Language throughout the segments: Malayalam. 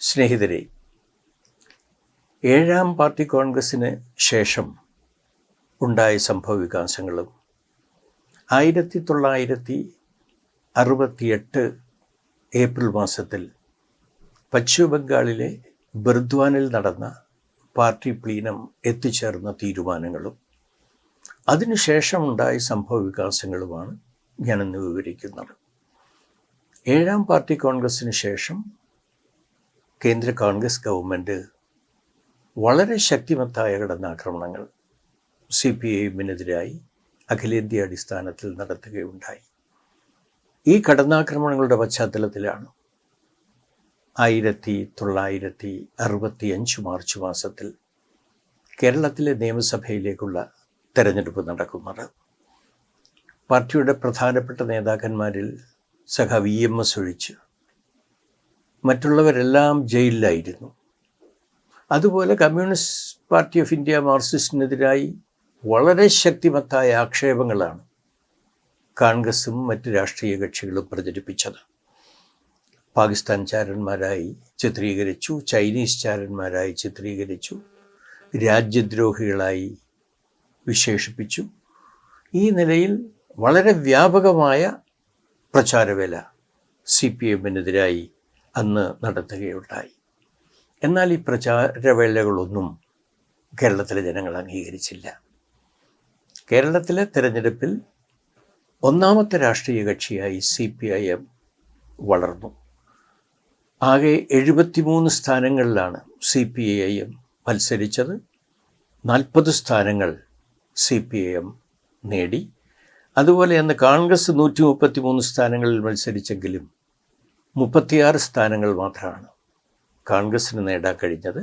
സ്നേഹിതരെ ഏഴാം പാർട്ടി കോൺഗ്രസ്സിന് ശേഷം ഉണ്ടായ സംഭവവികാസങ്ങളും ആയിരത്തി തൊള്ളായിരത്തി അറുപത്തിയെട്ട് ഏപ്രിൽ മാസത്തിൽ പശ്ചിമബംഗാളിലെ ബർദ്വാനിൽ നടന്ന പാർട്ടി പ്ലീനം എത്തിച്ചേർന്ന തീരുമാനങ്ങളും അതിനുശേഷമുണ്ടായ സംഭവ വികാസങ്ങളുമാണ് ഞാനിന്ന് വിവരിക്കുന്നത്. ഏഴാം പാർട്ടി കോൺഗ്രസ്സിന് ശേഷം കേന്ദ്ര കോൺഗ്രസ് ഗവൺമെന്റ് വളരെ ശക്തിമത്തായ കടന്നാക്രമണങ്ങൾ സി പി ഐഎമ്മിനെതിരായി എമ്മിനെതിരായി അഖിലേന്ത്യാ അടിസ്ഥാനത്തിൽ നടത്തുകയുണ്ടായി. ഈ കടന്നാക്രമണങ്ങളുടെ പശ്ചാത്തലത്തിലാണ് ആയിരത്തി തൊള്ളായിരത്തി അറുപത്തി അഞ്ച് മാർച്ച് മാസത്തിൽ കേരളത്തിലെ നിയമസഭയിലേക്കുള്ള തെരഞ്ഞെടുപ്പ് നടക്കുന്നത്. പാർട്ടിയുടെ പ്രധാനപ്പെട്ട നേതാക്കന്മാരിൽ സഖ വി എം എസ് ഒഴിച്ച് മറ്റുള്ളവരെല്ലാം ജയിലിലായിരുന്നു. അതുപോലെ കമ്മ്യൂണിസ്റ്റ് പാർട്ടി ഓഫ് ഇന്ത്യ മാർക്സിസ്റ്റിനെതിരായി വളരെ ശക്തിമത്തായ ആക്ഷേപങ്ങളാണ് കോൺഗ്രസും മറ്റ് രാഷ്ട്രീയ കക്ഷികളും പ്രചരിപ്പിച്ചത്. പാകിസ്ഥാൻ ചാരന്മാരായി ചിത്രീകരിച്ചു ചൈനീസ് ചാരന്മാരായി ചിത്രീകരിച്ചു രാജ്യദ്രോഹികളായി വിശേഷിപ്പിച്ചു. ഈ നിലയിൽ വളരെ വ്യാപകമായ പ്രചാരവേല സി പി എമ്മിനെതിരായി അന്ന് നടത്തുകയുണ്ടായി. എന്നാൽ ഈ പ്രചാരവേലകളൊന്നും കേരളത്തിലെ ജനങ്ങൾ അംഗീകരിച്ചില്ല. കേരളത്തിലെ തിരഞ്ഞെടുപ്പിൽ ഒന്നാമത്തെ രാഷ്ട്രീയ കക്ഷിയായി സി പി ഐ എം വളർന്നു. ആകെ എഴുപത്തിമൂന്ന് സ്ഥാനങ്ങളിലാണ് സി പി ഐ എം മത്സരിച്ചത്. നാൽപ്പത് സ്ഥാനങ്ങൾ സി പി ഐ എം നേടി. അതുപോലെ അന്ന് കോൺഗ്രസ് നൂറ്റി മുപ്പത്തി മൂന്ന് സ്ഥാനങ്ങളിൽ മത്സരിച്ചെങ്കിലും മുപ്പത്തിയാറ് സ്ഥാനങ്ങൾ മാത്രമാണ് കോൺഗ്രസ്സിന് നേടാൻ കഴിഞ്ഞത്.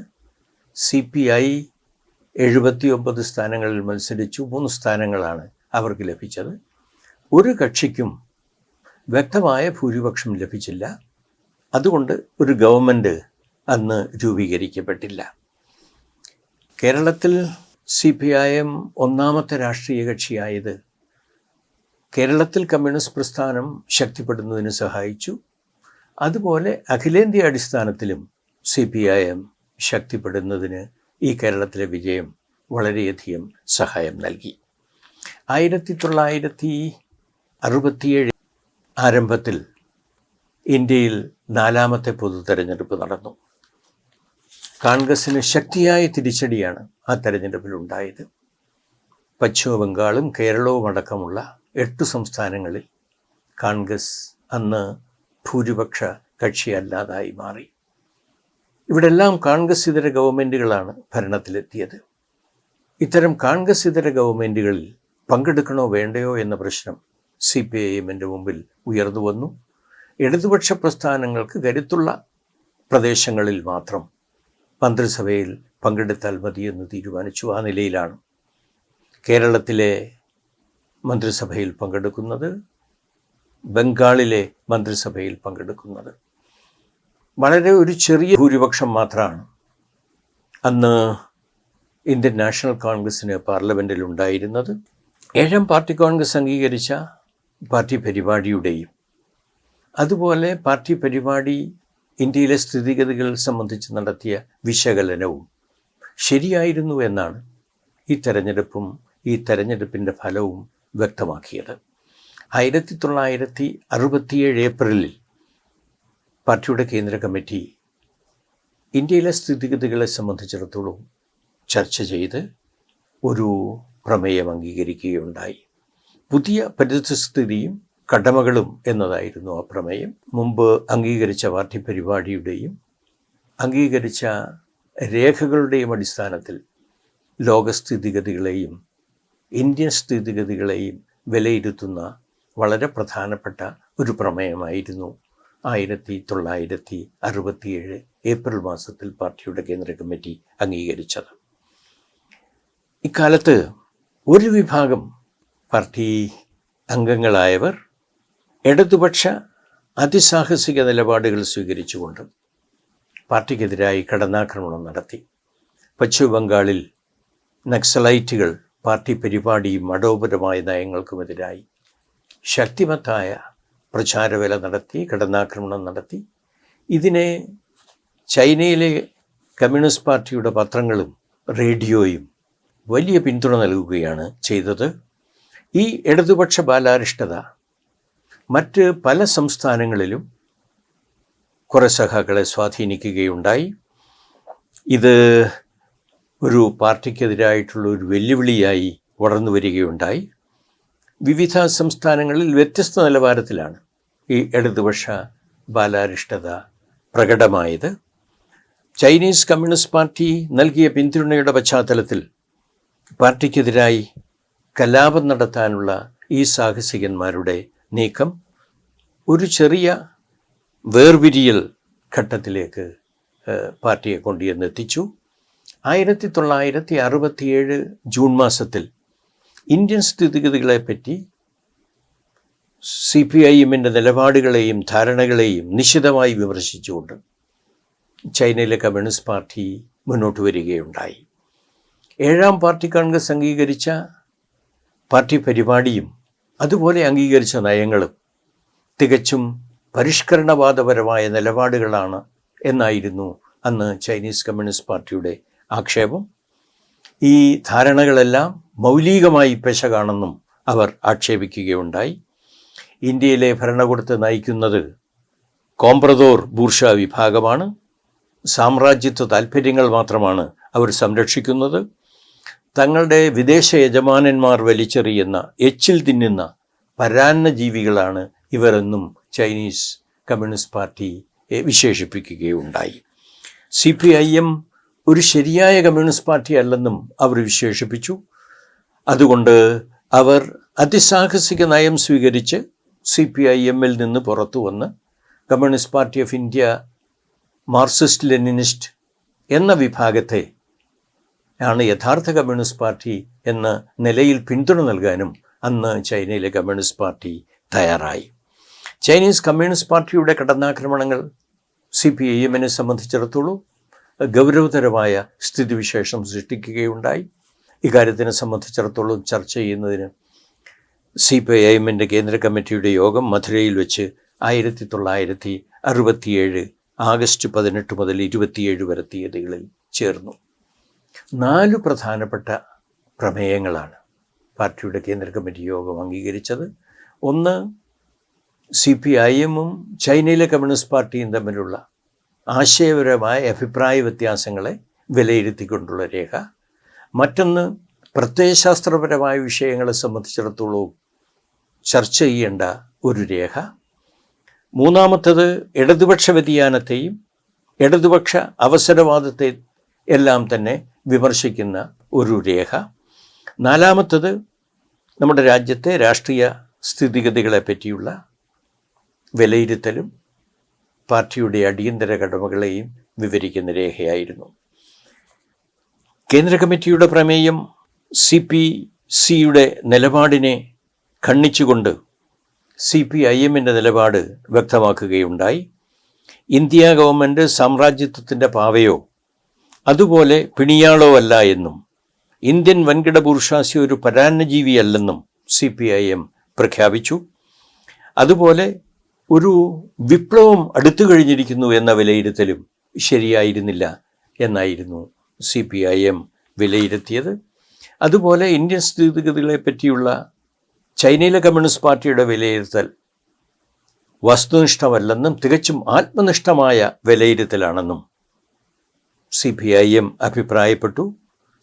സി പി ഐ എഴുപത്തി ഒമ്പത് സ്ഥാനങ്ങളിൽ മത്സരിച്ചു. മൂന്ന് സ്ഥാനങ്ങളാണ് അവർക്ക് ലഭിച്ചത്. ഒരു കക്ഷിക്കും വ്യക്തമായ ഭൂരിപക്ഷം ലഭിച്ചില്ല. അതുകൊണ്ട് ഒരു ഗവൺമെന്റ് അന്ന് രൂപീകരിക്കപ്പെട്ടില്ല. കേരളത്തിൽ സി പി ഐ എം ഒന്നാമത്തെ രാഷ്ട്രീയ കക്ഷിയായത് കേരളത്തിൽ കമ്മ്യൂണിസ്റ്റ് പ്രസ്ഥാനം ശക്തിപ്പെടുന്നതിന് സഹായിച്ചു. അതുപോലെ അഖിലേന്ത്യാ അടിസ്ഥാനത്തിലും സി പി ഐ എം ശക്തിപ്പെടുന്നതിന് ഈ കേരളത്തിലെ വിജയം വളരെയധികം സഹായം നൽകി. ആയിരത്തി തൊള്ളായിരത്തി അറുപത്തിയേഴ് ആരംഭത്തിൽ ഇന്ത്യയിൽ നാലാമത്തെ പൊതു തെരഞ്ഞെടുപ്പ് നടന്നു. കോൺഗ്രസിന് ശക്തിയായ തിരിച്ചടിയാണ് ആ തെരഞ്ഞെടുപ്പിൽ ഉണ്ടായത് പശ്ചിമബംഗാളും കേരളവും അടക്കമുള്ള എട്ട് സംസ്ഥാനങ്ങളിൽ കോൺഗ്രസ് അന്ന് ഭൂരിപക്ഷ കക്ഷിയല്ലാതായി മാറി. ഇവിടെല്ലാം കോൺഗ്രസ് ഇതര ഗവൺമെന്റുകളാണ് ഭരണത്തിലെത്തിയത്. ഇത്തരം കോൺഗ്രസ് ഇതര ഗവൺമെന്റുകളിൽ പങ്കെടുക്കണോ വേണ്ടയോ എന്ന പ്രശ്നം സി പി ഐ എമ്മിന്റെ മുമ്പിൽ ഉയർന്നു വന്നു. ഇടതുപക്ഷ പ്രസ്ഥാനങ്ങൾക്ക് കരുത്തുള്ള പ്രദേശങ്ങളിൽ മാത്രം മന്ത്രിസഭയിൽ പങ്കെടുത്താൽ മതിയെന്ന് തീരുമാനിച്ചു ആ നിലയിലാണ് കേരളത്തിലെ മന്ത്രിസഭയിൽ പങ്കെടുക്കുന്നത് ബംഗാളിലെ മന്ത്രിസഭയിൽ പങ്കെടുക്കുന്നത്. വളരെ ഒരു ചെറിയ ഭൂരിപക്ഷം മാത്രമാണ്. അന്ന് ഇന്ത്യൻ നാഷണൽ കോൺഗ്രസ്സിന് പാർലമെന്റിൽ ഉണ്ടായിരുന്നത്. ഏഴാം പാർട്ടി കോൺഗ്രസ് അംഗീകരിച്ച പാർട്ടി പരിപാടിയുടെയും അതുപോലെ പാർട്ടി പരിപാടി ഇന്ത്യയിലെ സ്ഥിതിഗതികൾ സംബന്ധിച്ച് നടത്തിയ വിശകലനവും ശരിയായിരുന്നു എന്നാണ് ഈ തെരഞ്ഞെടുപ്പും ഈ തെരഞ്ഞെടുപ്പിന്റെ ഫലവും വ്യക്തമാക്കിയത്. ആയിരത്തി തൊള്ളായിരത്തി അറുപത്തിയേഴ് ഏപ്രിലിൽ പാർട്ടിയുടെ കേന്ദ്ര കമ്മിറ്റി ഇന്ത്യയിലെ സ്ഥിതിഗതികളെ സംബന്ധിച്ചിടത്തോളം ചർച്ച ചെയ്ത് ഒരു പ്രമേയം അംഗീകരിക്കുകയുണ്ടായി. പുതിയ പരിസ്ഥിതിയും കടമകളും എന്നതായിരുന്നു ആ പ്രമേയം. മുമ്പ് അംഗീകരിച്ച പാർട്ടി പരിപാടിയുടെയും അംഗീകരിച്ച രേഖകളുടെയും അടിസ്ഥാനത്തിൽ ലോകസ്ഥിതിഗതികളെയും ഇന്ത്യൻ സ്ഥിതിഗതികളെയും വിലയിരുത്തുന്ന വളരെ പ്രധാനപ്പെട്ട ഒരു പ്രമേയമായിരുന്നു. ആയിരത്തി തൊള്ളായിരത്തി അറുപത്തിയേഴ് ഏപ്രിൽ മാസത്തിൽ പാർട്ടിയുടെ കേന്ദ്ര കമ്മിറ്റി അംഗീകരിച്ചത്. ഇക്കാലത്ത് ഒരു വിഭാഗം പാർട്ടി അംഗങ്ങളായവർ ഇടതുപക്ഷ അതിസാഹസിക നിലപാടുകൾ സ്വീകരിച്ചുകൊണ്ട് പാർട്ടിക്കെതിരായി കടന്നാക്രമണം നടത്തി. പശ്ചിമ ബംഗാളിൽ നക്സലൈറ്റുകൾ പാർട്ടി പരിപാടിയും അടോപരമായ നയങ്ങൾക്കുമെതിരായി ശക്തിമത്തായ പ്രചാരവേല നടത്തി കടന്നാക്രമണം നടത്തി. ഇതിനെ ചൈനയിലെ കമ്മ്യൂണിസ്റ്റ് പാർട്ടിയുടെ പത്രങ്ങളും റേഡിയോയും വലിയ പിന്തുണ നൽകുകയാണ് ചെയ്തത്. ഈ ഇടതുപക്ഷ ബാലാരിഷ്ടത മറ്റ് പല സംസ്ഥാനങ്ങളിലും കുറേ സഖാക്കളെ സ്വാധീനിക്കുകയുണ്ടായി. ഇത് ഒരു പാർട്ടിക്കെതിരായിട്ടുള്ള ഒരു വെല്ലുവിളിയായി വളർന്നു വരികയുണ്ടായി വിവിധ സംസ്ഥാനങ്ങളിൽ വ്യത്യസ്ത നിലവാരത്തിലാണ്. ഈ ഇടതുപക്ഷ ബാലാരിഷ്ടത പ്രകടമായത്. ചൈനീസ് കമ്മ്യൂണിസ്റ്റ് പാർട്ടി നൽകിയ പിന്തുണയുടെ പശ്ചാത്തലത്തിൽ പാർട്ടിക്കെതിരായി കലാപം നടത്താനുള്ള ഈ സാഹസികന്മാരുടെ നീക്കം ഒരു ചെറിയ വേർവിരിയൽ ഘട്ടത്തിലേക്ക് പാർട്ടിയെ കൊണ്ടുവന്നെത്തിച്ചു. ആയിരത്തി തൊള്ളായിരത്തി അറുപത്തിയേഴ് ജൂൺ മാസത്തിൽ ഇന്ത്യൻ സ്ഥിതിഗതികളെപ്പറ്റി സി പി ഐ എമ്മിന്റെ നിലപാടുകളെയും ധാരണകളെയും നിശിതമായി വിമർശിച്ചുകൊണ്ട് ചൈനയിലെ കമ്മ്യൂണിസ്റ്റ് പാർട്ടി മുന്നോട്ട് വരികയുണ്ടായി. ഏഴാം പാർട്ടി കോൺഗ്രസ് അംഗീകരിച്ച പാർട്ടി പരിപാടിയും അതുപോലെ അംഗീകരിച്ച നയങ്ങളും തികച്ചും പരിഷ്കരണവാദപരമായ നിലപാടുകളാണ് എന്നായിരുന്നു അന്ന് ചൈനീസ് കമ്മ്യൂണിസ്റ്റ് പാർട്ടിയുടെ ആക്ഷേപം. ഈ ധാരണകളെല്ലാം മൗലികമായി പെശകാണെന്നും അവർ ആക്ഷേപിക്കുകയുണ്ടായി. ഇന്ത്യയിലെ ഭരണകൂടത്തെ നയിക്കുന്നത് കോംപ്രദോർ ബൂർഷ വിഭാഗമാണ്. സാമ്രാജ്യത്വ താൽപ്പര്യങ്ങൾ മാത്രമാണ് അവർ സംരക്ഷിക്കുന്നത്. തങ്ങളുടെ വിദേശ യജമാനന്മാർ വലിച്ചെറിയുന്ന എച്ചിൽ തിന്നുന്ന പരാന്ന ജീവികളാണ് ഇവരെന്നും ചൈനീസ് കമ്മ്യൂണിസ്റ്റ് പാർട്ടി വിശേഷിപ്പിക്കുകയുണ്ടായി. സി പി ഐ എം ഒരു ശരിയായ കമ്മ്യൂണിസ്റ്റ് പാർട്ടി അല്ലെന്നും അവർ വിശേഷിപ്പിച്ചു. അതുകൊണ്ട് അവർ അതിസാഹസിക നയം സ്വീകരിച്ച് സി പി ഐ എമ്മിൽ നിന്ന് പുറത്തു വന്ന് communist party of India Marxist Leninist എന്ന വിഭാഗത്തെ ആണ് യഥാർത്ഥ കമ്മ്യൂണിസ്റ്റ് പാർട്ടി എന്ന നിലയിൽ പിന്തുണ നൽകാനും അന്ന് ചൈനയിലെ കമ്മ്യൂണിസ്റ്റ് പാർട്ടി തയ്യാറായി. ചൈനീസ് കമ്മ്യൂണിസ്റ്റ് പാർട്ടിയുടെ കടന്നാക്രമണങ്ങൾ സി പി ഐ എമ്മിനെ സംബന്ധിച്ചിടത്തോളം ഗൗരവതരമായ സ്ഥിതിവിശേഷം സൃഷ്ടിക്കുകയുണ്ടായി. ഇക്കാര്യത്തിനെ സംബന്ധിച്ചിടത്തോളം ചർച്ച ചെയ്യുന്നതിന് സി പി ഐ എമ്മിന്റെ കേന്ദ്ര കമ്മിറ്റിയുടെ യോഗം മധുരയിൽ വെച്ച് ആയിരത്തി തൊള്ളായിരത്തി അറുപത്തിയേഴ് ആഗസ്റ്റ് പതിനെട്ട് മുതൽ ഇരുപത്തിയേഴ് വരെ തീയതികളിൽ ചേർന്നു. നാല് പ്രധാനപ്പെട്ട പ്രമേയങ്ങളാണ് പാർട്ടിയുടെ കേന്ദ്ര കമ്മിറ്റി യോഗം അംഗീകരിച്ചത്. ഒന്ന് സി പി ഐ എമ്മും ചൈനയിലെ കമ്മ്യൂണിസ്റ്റ് പാർട്ടിയും തമ്മിലുള്ള ആശയപരമായ അഭിപ്രായ വ്യത്യാസങ്ങളെ വിലയിരുത്തിക്കൊണ്ടുള്ള രേഖ. മറ്റൊന്ന് പ്രത്യയശാസ്ത്രപരമായ വിഷയങ്ങളെ സംബന്ധിച്ചിടത്തോളവും ചർച്ച ചെയ്യേണ്ട ഒരു രേഖ. മൂന്നാമത്തത് ഇടതുപക്ഷ വ്യതിയാനത്തെയും ഇടതുപക്ഷ അവസരവാദത്തെ എല്ലാം തന്നെ വിമർശിക്കുന്ന ഒരു രേഖ. നാലാമത്തത് നമ്മുടെ രാജ്യത്തെ രാഷ്ട്രീയ സ്ഥിതിഗതികളെ പറ്റിയുള്ള വിലയിരുത്തലും പാർട്ടിയുടെ അടിയന്തര കടമകളെയും വിവരിക്കുന്ന രേഖയായിരുന്നു. കേന്ദ്ര കമ്മിറ്റിയുടെ പ്രമേയം സി പി സിയുടെ നിലപാടിനെ ഖണ്ഡിച്ചുകൊണ്ട് സി പി ഐ എമ്മിന്റെ നിലപാട് വ്യക്തമാക്കുകയുണ്ടായി. ഇന്ത്യ ഗവൺമെന്റ് സാമ്രാജ്യത്വത്തിന്റെ പാവയോ അതുപോലെ പിണിയാളോ അല്ല എന്നും ഇന്ത്യൻ വൻകിട ബൂർഷാസി ഒരു പരാന്നജീവിയല്ലെന്നും സി പി ഐ എം പ്രഖ്യാപിച്ചു. അതുപോലെ ഒരു വിപ്ലവം അടുത്തു കഴിഞ്ഞിരിക്കുന്നു എന്ന വിലയിരുത്തലും ശരിയായിരുന്നില്ല എന്നായിരുന്നു സി പി ഐ എം വിലയിരുത്തിയത്. അതുപോലെ ഇന്ത്യൻ സ്ഥിതിഗതികളെ പറ്റിയുള്ള ചൈനയിലെ കമ്മ്യൂണിസ്റ്റ് പാർട്ടിയുടെ വിലയിരുത്തൽ വസ്തുനിഷ്ഠമല്ലെന്നും തികച്ചും ആത്മനിഷ്ഠമായ വിലയിരുത്തലാണെന്നും സി പി ഐ എം അഭിപ്രായപ്പെട്ടു.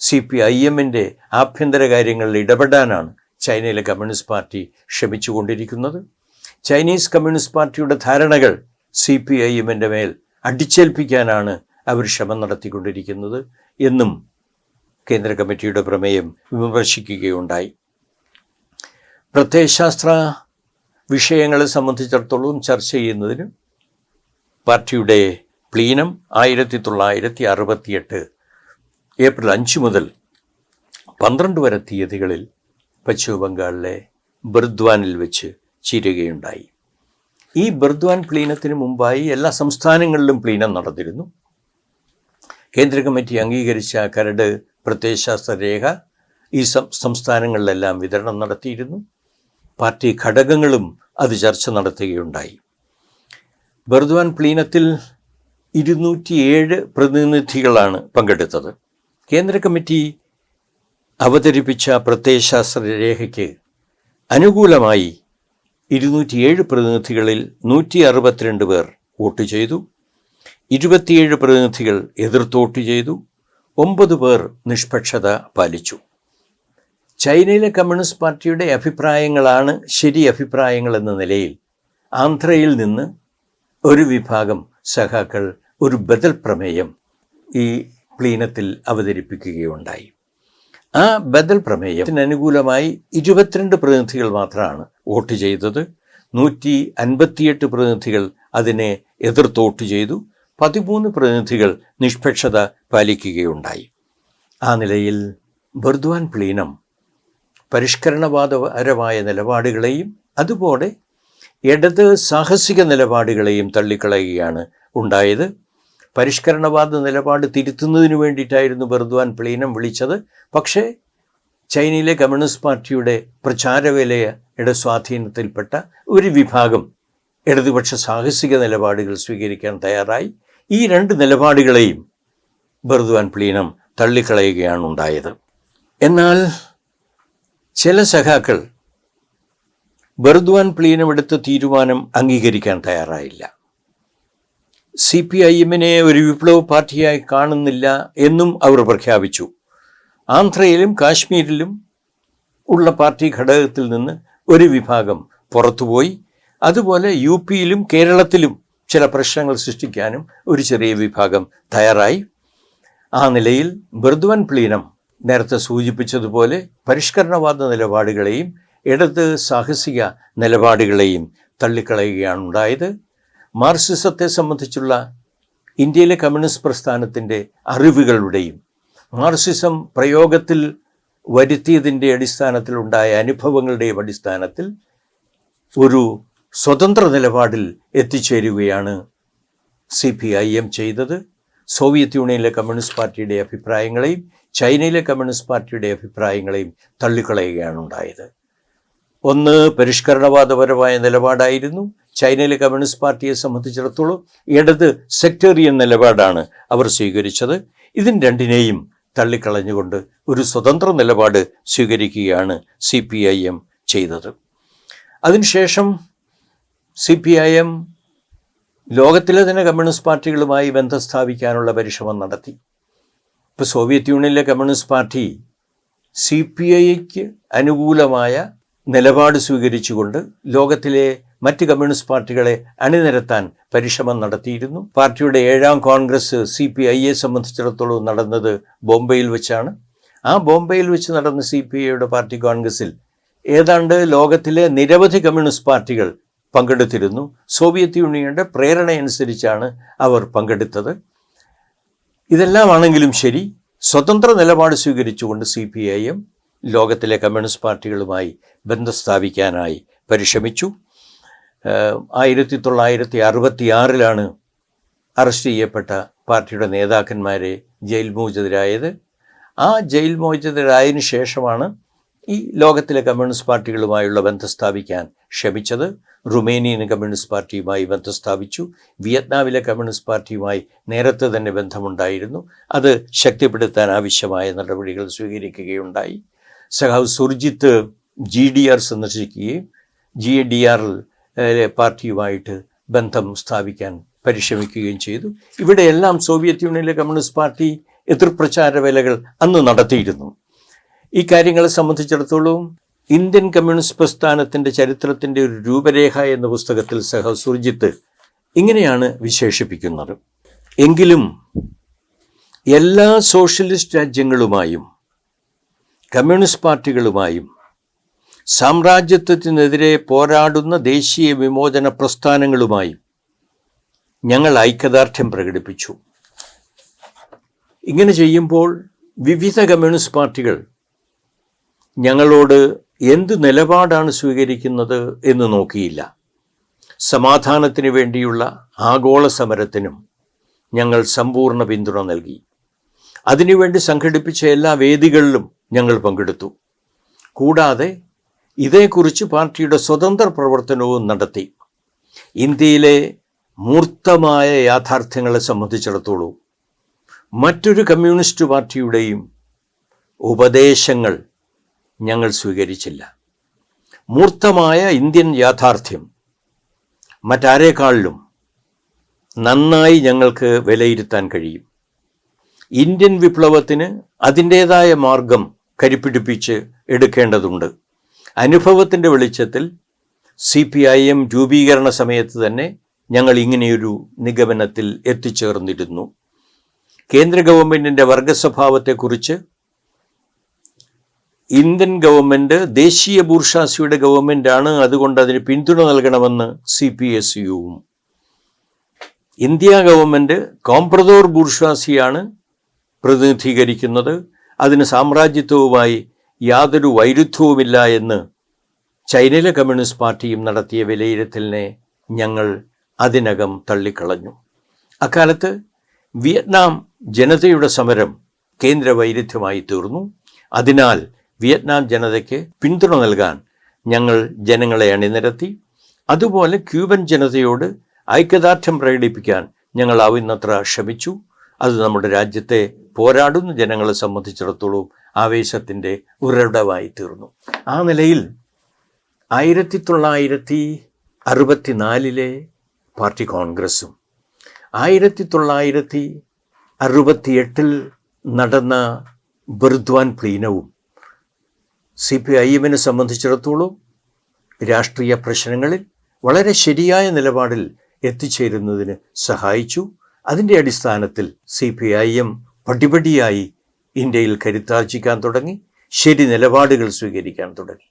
സി പി ഐ എമ്മിന്റെ ആഭ്യന്തര കാര്യങ്ങളിൽ ഇടപെടാനാണ് ചൈനയിലെ കമ്മ്യൂണിസ്റ്റ് പാർട്ടി ശ്രമിച്ചുകൊണ്ടിരിക്കുന്നത്. ചൈനീസ് കമ്മ്യൂണിസ്റ്റ് പാർട്ടിയുടെ ധാരണകൾ സി പി ഐ എമ്മിന്റെ മേൽ അടിച്ചേൽപ്പിക്കാനാണ് അവർ ശ്രമം നടത്തിക്കൊണ്ടിരിക്കുന്നത് എന്നും കേന്ദ്ര കമ്മിറ്റിയുടെ പ്രമേയം വിമർശിക്കുകയുണ്ടായി. പ്രത്യയശാസ്ത്ര വിഷയങ്ങളെ സംബന്ധിച്ചിടത്തോളം ചർച്ച ചെയ്യുന്നതിന് പാർട്ടിയുടെ പ്ലീനം ആയിരത്തി തൊള്ളായിരത്തി അറുപത്തിയെട്ട് ഏപ്രിൽ അഞ്ച് മുതൽ പന്ത്രണ്ട് വരെ തീയതികളിൽ പശ്ചിമ ബംഗാളിലെ ബർദ്വാനിൽ വെച്ച് ചേരുകയുണ്ടായി. ഈ ബർദ്വാൻ പ്ലീനത്തിന് മുമ്പായി എല്ലാ സംസ്ഥാനങ്ങളിലും പ്ലീനം നടന്നിരുന്നു. കേന്ദ്ര കമ്മിറ്റി അംഗീകരിച്ച കരട് പ്രത്യയശാസ്ത്ര രേഖ ഈ സംസ്ഥാനങ്ങളിലെല്ലാം വിതരണം നടത്തിയിരുന്നു. പാർട്ടി ഘടകങ്ങളും അത് ചർച്ച നടത്തുകയുണ്ടായി. ബർദ്വാൻ പ്ലീനത്തിൽ ഇരുന്നൂറ്റിയേഴ് പ്രതിനിധികളാണ് പങ്കെടുത്തത്. കേന്ദ്ര കമ്മിറ്റി അവതരിപ്പിച്ച പ്രത്യയശാസ്ത്ര രേഖയ്ക്ക് അനുകൂലമായി ഇരുന്നൂറ്റിയേഴ് പ്രതിനിധികളിൽ നൂറ്റി അറുപത്തിരണ്ട് പേർ വോട്ട് ചെയ്തു. ഇരുപത്തിയേഴ് പ്രതിനിധികൾ എതിർത്ത് വോട്ട് ചെയ്തു. ഒമ്പത് പേർ നിഷ്പക്ഷത പാലിച്ചു. ചൈനയിലെ കമ്മ്യൂണിസ്റ്റ് പാർട്ടിയുടെ അഭിപ്രായങ്ങളാണ് ശരി അഭിപ്രായങ്ങൾ എന്ന നിലയിൽ ആന്ധ്രയിൽ നിന്ന് ഒരു വിഭാഗം സഖാക്കൾ ഒരു ബദൽ പ്രമേയം ഈ പ്ലീനത്തിൽ അവതരിപ്പിക്കുകയുണ്ടായി. ആ ബദൽ പ്രമേയത്തിന് അനുകൂലമായി ഇരുപത്തിരണ്ട് പ്രതിനിധികൾ മാത്രമാണ് വോട്ട് ചെയ്തത്. നൂറ്റി അൻപത്തിയെട്ട് പ്രതിനിധികൾ അതിനെ എതിർത്ത് വോട്ട് ചെയ്തു. പതിമൂന്ന് പ്രതിനിധികൾ നിഷ്പക്ഷത പാലിക്കുകയുണ്ടായി. ആ നിലയിൽ ബർദ്വാൻ പ്ലീനം പരിഷ്കരണവാദപരമായ നിലപാടുകളെയും അതുപോലെ ഇടത് സാഹസിക നിലപാടുകളെയും തള്ളിക്കളയുകയാണ് ഉണ്ടായത്. പരിഷ്കരണവാദ നിലപാട് തിരുത്തുന്നതിന് വേണ്ടിയിട്ടായിരുന്നു ബർദ്വാൻ പ്ലീനം വിളിച്ചത്. പക്ഷേ ചൈനയിലെ കമ്മ്യൂണിസ്റ്റ് പാർട്ടിയുടെ പ്രചാരവേലയുടെ സ്വാധീനത്തിൽപ്പെട്ട ഒരു വിഭാഗം ഇടതുപക്ഷ സാഹസിക നിലപാടുകൾ സ്വീകരിക്കാൻ തയ്യാറായി. ഈ രണ്ട് നിലപാടുകളെയും ബർദ്വാൻ പ്ലീനം തള്ളിക്കളയുകയാണ് ഉണ്ടായത്. എന്നാൽ ചില സഖാക്കൾ ബർദ്വാൻ പ്ലീനമെടുത്ത തീരുമാനം അംഗീകരിക്കാൻ തയ്യാറായില്ല. സി പി ഐ എമ്മിനെ ഒരു വിപ്ലവ പാർട്ടിയായി കാണുന്നില്ല എന്നും അവർ പ്രഖ്യാപിച്ചു. ആന്ധ്രയിലും കാശ്മീരിലും ഉള്ള പാർട്ടി ഘടകത്തിൽ നിന്ന് ഒരു വിഭാഗം പുറത്തുപോയി. അതുപോലെ യു പിയിലും കേരളത്തിലും ചില പ്രശ്നങ്ങൾ സൃഷ്ടിക്കാനും ഒരു ചെറിയ വിഭാഗം തയ്യാറായി. ആ നിലയിൽ ബർദ്വാൻ പ്ലീനം നേരത്തെ സൂചിപ്പിച്ചതുപോലെ പരിഷ്കരണവാദ നിലപാടുകളെയും ഇടത് സാഹസിക നിലപാടുകളെയും തള്ളിക്കളയുകയാണ് ഉണ്ടായത് മാർക്സിസത്തെ സംബന്ധിച്ചുള്ള ഇന്ത്യയിലെ കമ്മ്യൂണിസ്റ്റ് പ്രസ്ഥാനത്തിന്റെ അറിവുകളുടെയും മാർസിസം പ്രയോഗത്തിൽ വരുത്തിയതിന്റെ അടിസ്ഥാനത്തിലുണ്ടായ അനുഭവങ്ങളുടെയും അടിസ്ഥാനത്തിൽ ഒരു സ്വതന്ത്ര നിലപാടിൽ എത്തിച്ചേരുകയാണ് സി പി ഐ എം ചെയ്തത്. സോവിയറ്റ് യൂണിയനിലെ കമ്മ്യൂണിസ്റ്റ് പാർട്ടിയുടെ അഭിപ്രായങ്ങളെയും ചൈനയിലെ കമ്മ്യൂണിസ്റ്റ് പാർട്ടിയുടെ അഭിപ്രായങ്ങളെയും തള്ളിക്കളയുകയാണ് ഉണ്ടായത്. ഒന്ന് പരിഷ്കരണവാദപരമായ നിലപാടായിരുന്നു. ചൈനയിലെ കമ്മ്യൂണിസ്റ്റ് പാർട്ടിയെ സംബന്ധിച്ചിടത്തോളം ഇടത് സെക്ടേറിയൻ നിലപാടാണ് അവർ സ്വീകരിച്ചത്. ഇതിന് രണ്ടിനെയും തള്ളിക്കളഞ്ഞുകൊണ്ട് ഒരു സ്വതന്ത്ര നിലപാട് സ്വീകരിക്കുകയാണ് സി പി ഐ എം ചെയ്തത്. അതിനുശേഷം സി പി ഐ എം ലോകത്തിലെ തന്നെ കമ്മ്യൂണിസ്റ്റ് പാർട്ടികളുമായി ബന്ധം സ്ഥാപിക്കാനുള്ള പരിശ്രമം നടത്തി. ഇപ്പോൾ Soviet യൂണിയനിലെ communist party C P ഐക്ക് അനുകൂലമായ നിലപാട് സ്വീകരിച്ചുകൊണ്ട് ലോകത്തിലെ മറ്റ് കമ്മ്യൂണിസ്റ്റ് പാർട്ടികളെ അണിനിരത്താൻ പരിശ്രമം നടത്തിയിരുന്നു. പാർട്ടിയുടെ ഏഴാം കോൺഗ്രസ് സി പി ഐയെ സംബന്ധിച്ചിടത്തോളം നടന്നത് ബോംബെയിൽ വെച്ചാണ്. ആ ബോംബെയിൽ വെച്ച് നടന്ന സി പി ഐയുടെ പാർട്ടി കോൺഗ്രസിൽ ഏതാണ്ട് ലോകത്തിലെ നിരവധി കമ്മ്യൂണിസ്റ്റ് പാർട്ടികൾ പങ്കെടുത്തിരുന്നു. സോവിയറ്റ് യൂണിയന്റെ പ്രേരണയനുസരിച്ചാണ് അവർ പങ്കെടുത്തത്. ഇതെല്ലാമാണെങ്കിലും ശരി സ്വതന്ത്ര നിലപാട് സ്വീകരിച്ചുകൊണ്ട് സി പി ഐ എം ലോകത്തിലെ കമ്മ്യൂണിസ്റ്റ് പാർട്ടികളുമായി ബന്ധം സ്ഥാപിക്കാനായി പരിശ്രമിച്ചു. ആയിരത്തി തൊള്ളായിരത്തി അറുപത്തി ആറിലാണ് അറസ്റ്റ് ചെയ്യപ്പെട്ട പാർട്ടിയുടെ നേതാക്കന്മാരെ ജയിൽ മോചിതരായത്. ആ ജയിൽ മോചിതരായതിനു ശേഷമാണ് ഈ ലോകത്തിലെ കമ്മ്യൂണിസ്റ്റ് പാർട്ടികളുമായുള്ള ബന്ധം സ്ഥാപിക്കാൻ ശ്രമിച്ചത്. റുമേനിയൻ കമ്മ്യൂണിസ്റ്റ് പാർട്ടിയുമായി ബന്ധം സ്ഥാപിച്ചു. വിയറ്റ്നാമിലെ കമ്മ്യൂണിസ്റ്റ് പാർട്ടിയുമായി നേരത്തെ തന്നെ ബന്ധമുണ്ടായിരുന്നു. അത് ശക്തിപ്പെടുത്താൻ ആവശ്യമായ നടപടികൾ സ്വീകരിക്കുകയുണ്ടായി. സഹാവ് സുർജിത്ത് ജി ഡി ആർ സന്ദർശിക്കുകയും ജി ഡി ആറിൽ പാർട്ടിയുമായിട്ട് ബന്ധം സ്ഥാപിക്കാൻ പരിശ്രമിക്കുകയും ചെയ്തു. ഇവിടെയെല്ലാം സോവിയറ്റ് യൂണിയനിലെ കമ്മ്യൂണിസ്റ്റ് പാർട്ടി എതിർപ്രചാര വേലകൾ അന്ന് നടത്തിയിരുന്നു. ഈ കാര്യങ്ങളെ സംബന്ധിച്ചിടത്തോളം ഇന്ത്യൻ കമ്മ്യൂണിസ്റ്റ് പ്രസ്ഥാനത്തിന്റെ ചരിത്രത്തിന്റെ ഒരു രൂപരേഖ എന്ന പുസ്തകത്തിൽ സഹ സുർജിത്ത് ഇങ്ങനെയാണ് വിശേഷിപ്പിക്കുന്നത്. എങ്കിലും എല്ലാ സോഷ്യലിസ്റ്റ് രാജ്യങ്ങളുമായും കമ്മ്യൂണിസ്റ്റ് പാർട്ടികളുമായും സാമ്രാജ്യത്വത്തിനെതിരെ പോരാടുന്ന ദേശീയ വിമോചന പ്രസ്ഥാനങ്ങളുമായും ഞങ്ങൾ ഐക്യദാർഢ്യം പ്രകടിപ്പിച്ചു. ഇങ്ങനെ ചെയ്യുമ്പോൾ വിവിധ കമ്മ്യൂണിസ്റ്റ് പാർട്ടികൾ ഞങ്ങളോട് എന്ത് നിലപാടാണ് സ്വീകരിക്കുന്നത് എന്ന് നോക്കിയില്ല. സമാധാനത്തിന് വേണ്ടിയുള്ള ആഗോള സമരത്തിനും ഞങ്ങൾ സമ്പൂർണ പിന്തുണ നൽകി. അതിനുവേണ്ടി സംഘടിപ്പിച്ച എല്ലാ വേദികളിലും ഞങ്ങൾ പങ്കെടുത്തു. കൂടാതെ ഇതേക്കുറിച്ച് പാർട്ടിയുടെ സ്വതന്ത്ര പ്രവർത്തനവും നടത്തി. ഇന്ത്യയിലെ മൂർത്തമായ യാഥാർത്ഥ്യങ്ങളെ സംബന്ധിച്ചിടത്തോളം മറ്റൊരു കമ്മ്യൂണിസ്റ്റ് പാർട്ടിയുടെയും ഉപദേശങ്ങൾ ഞങ്ങൾ സ്വീകരിച്ചില്ല. മൂർത്തമായ ഇന്ത്യൻ യാഥാർത്ഥ്യം മറ്റാരേക്കാളിലും നന്നായി ഞങ്ങൾക്ക് വിലയിരുത്താൻ കഴിയും. ഇന്ത്യൻ വിപ്ലവത്തിന് അതിന്റേതായ മാർഗം കരിപ്പിടിപ്പിച്ച് എടുക്കേണ്ടതുണ്ട്. അനുഭവത്തിന്റെ വെളിച്ചത്തിൽ സി പി ഐ എം രൂപീകരണ സമയത്ത് തന്നെ ഞങ്ങൾ ഇങ്ങനെയൊരു നിഗമനത്തിൽ എത്തിച്ചേർന്നിരുന്നു. കേന്ദ്ര ഗവൺമെന്റിന്റെ വർഗസ്വഭാവത്തെക്കുറിച്ച് ഇന്ത്യൻ ഗവൺമെന്റ് ദേശീയ ബൂർഷാസിയുടെ ആണ് അതുകൊണ്ട് അതിന് പിന്തുണ നൽകണമെന്ന് സി പി എസ് യുവും. ഇന്ത്യ ഗവൺമെന്റ് കോംപ്രദോർ ബൂർഷാസിയാണ് പ്രതിനിധീകരിക്കുന്നത്. അതിന് സാമ്രാജ്യത്വവുമായി യാതൊരു വൈരുദ്ധ്യവുമില്ല എന്ന് ചൈനയിലെ കമ്മ്യൂണിസ്റ്റ് പാർട്ടിയും നടത്തിയ വിലയിരുത്തലിനെ ഞങ്ങൾ അതിനകം തള്ളിക്കളഞ്ഞു. അക്കാലത്ത് വിയറ്റ്നാം ജനതയുടെ സമരം കേന്ദ്ര വൈരുദ്ധ്യമായി തീർന്നു. അതിനാൽ വിയറ്റ്നാം ജനതയ്ക്ക് പിന്തുണ നൽകാൻ ഞങ്ങൾ ജനങ്ങളെ അണിനിരത്തി. അതുപോലെ ക്യൂബൻ ജനതയോട് ഐക്യദാർഢ്യം പ്രകടിപ്പിക്കാൻ ഞങ്ങൾ ആവുന്നത്ര ശ്രമിച്ചു. അത് നമ്മുടെ രാജ്യത്തെ പോരാടുന്ന ജനങ്ങളെ സംബന്ധിച്ചിടത്തോളം ആവേശത്തിന്റെ ഉറവിടമായി തീർന്നു. ആ നിലയിൽ ആയിരത്തി തൊള്ളായിരത്തി അറുപത്തിനാലിലെ പാർട്ടി കോൺഗ്രസ്സും ആയിരത്തി തൊള്ളായിരത്തി അറുപത്തിയെട്ടിൽ നടന്ന ബർദ്വാൻ പ്ലീനവും സി പി ഐ എമ്മിനെ സംബന്ധിച്ചിടത്തോളം രാഷ്ട്രീയ പ്രശ്നങ്ങളിൽ വളരെ ശരിയായ നിലപാടിൽ എത്തിച്ചേരുന്നതിന് സഹായിച്ചു. അതിന്റെ അടിസ്ഥാനത്തിൽ സി പി ഐ എം പടിപടിയായി ഇന്ത്യയിൽ കരുത്താർജിക്കാൻ തുടങ്ങി. ശരി നിലപാടുകൾ സ്വീകരിക്കാൻ തുടങ്ങി.